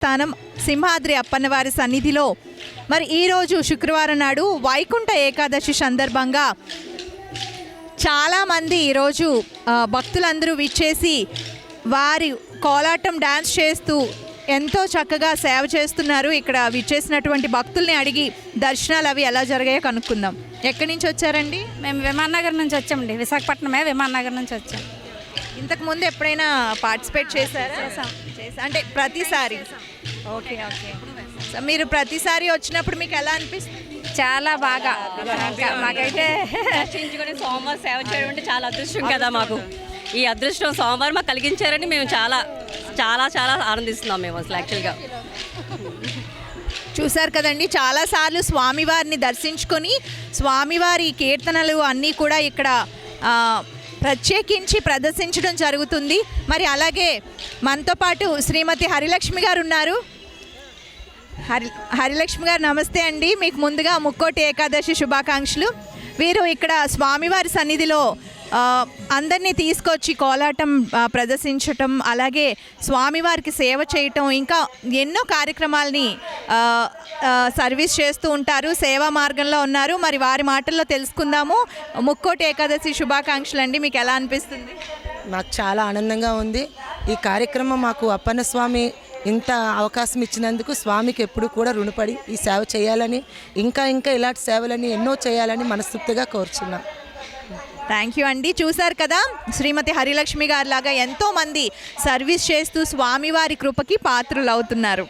స్థానం సింహాద్రి అప్పన్నవారి సన్నిధిలో. మరి ఈరోజు శుక్రవారం నాడు వైకుంఠ ఏకాదశి సందర్భంగా చాలామంది ఈరోజు భక్తులందరూ విచ్చేసి వారి కోలాటం డ్యాన్స్ చేస్తూ ఎంతో చక్కగా సేవ చేస్తున్నారు. ఇక్కడ విచ్చేసినటువంటి భక్తుల్ని అడిగి దర్శనాలు అవి ఎలా జరిగాయో కనుక్కుందాం. ఎక్కడి నుంచి వచ్చారండి? మేము విమాన్ నగర్ నుంచి వచ్చామండి. విశాఖపట్నమే విమాన్ నుంచి వచ్చాం. ఇంతకు ముందు ఎప్పుడైనా పార్టిసిపేట్ చేశారా? చేసా అంటే ప్రతిసారి? Okay okay. సో మీరు ప్రతిసారి వచ్చినప్పుడు మీకు ఎలా అనిపిస్తుంది? చాలా బాగా. మాకైతే దర్శించుకొని సోమవారం సేవ చేయడం అంటే చాలా అదృష్టం కదా మాకు. ఈ అదృష్టం సోమవారం మాకు కలిగించారని మేము చాలా చాలా చాలా ఆనందిస్తున్నాం మేము అసలు యాక్చువల్గా చూశారు కదండి చాలాసార్లు స్వామివారిని దర్శించుకొని స్వామివారి కీర్తనలు అన్నీ కూడా ఇక్కడ ఆ, ప్రత్యేకించి ప్రదర్శించడం జరుగుతుంది. మరి అలాగే మనతో పాటు శ్రీమతి హరిలక్ష్మి గారు ఉన్నారు. హరి హరిలక్ష్మి గారు నమస్తే అండి. మీకు ముందుగా ముక్కోటి ఏకాదశి శుభాకాంక్షలు. వీరు ఇక్కడ స్వామివారి సన్నిధిలో అందరినీ తీసుకొచ్చి కోలాటం ప్రదర్శించటం అలాగే స్వామివారికి సేవ చేయటం ఇంకా ఎన్నో కార్యక్రమాలని సర్వీస్ చేస్తూ ఉంటారు సేవా మార్గంలో ఉన్నారు. మరి వారి మాటల్లో తెలుసుకుందాము. ముక్కోటి ఏకాదశి శుభాకాంక్షలు అండి. మీకు ఎలా అనిపిస్తుంది? నాకు చాలా ఆనందంగా ఉంది. ఈ కార్యక్రమం మాకు అప్పన్న స్వామి ఇంత అవకాశం ఇచ్చినందుకు స్వామికి ఎప్పుడు కూడా రుణపడి ఈ సేవ చేయాలని ఇంకా ఇంకా ఇలాంటి సేవలని ఎన్నో చేయాలని మనస్తృప్తిగా కోరుచున్నాం. థ్యాంక్ యూ అండి చూశారు కదా శ్రీమతి హరిలక్ష్మి గారి లాగా ఎంతోమంది సర్వీస్ చేస్తూ స్వామివారి కృపకి పాత్రులు అవుతున్నారు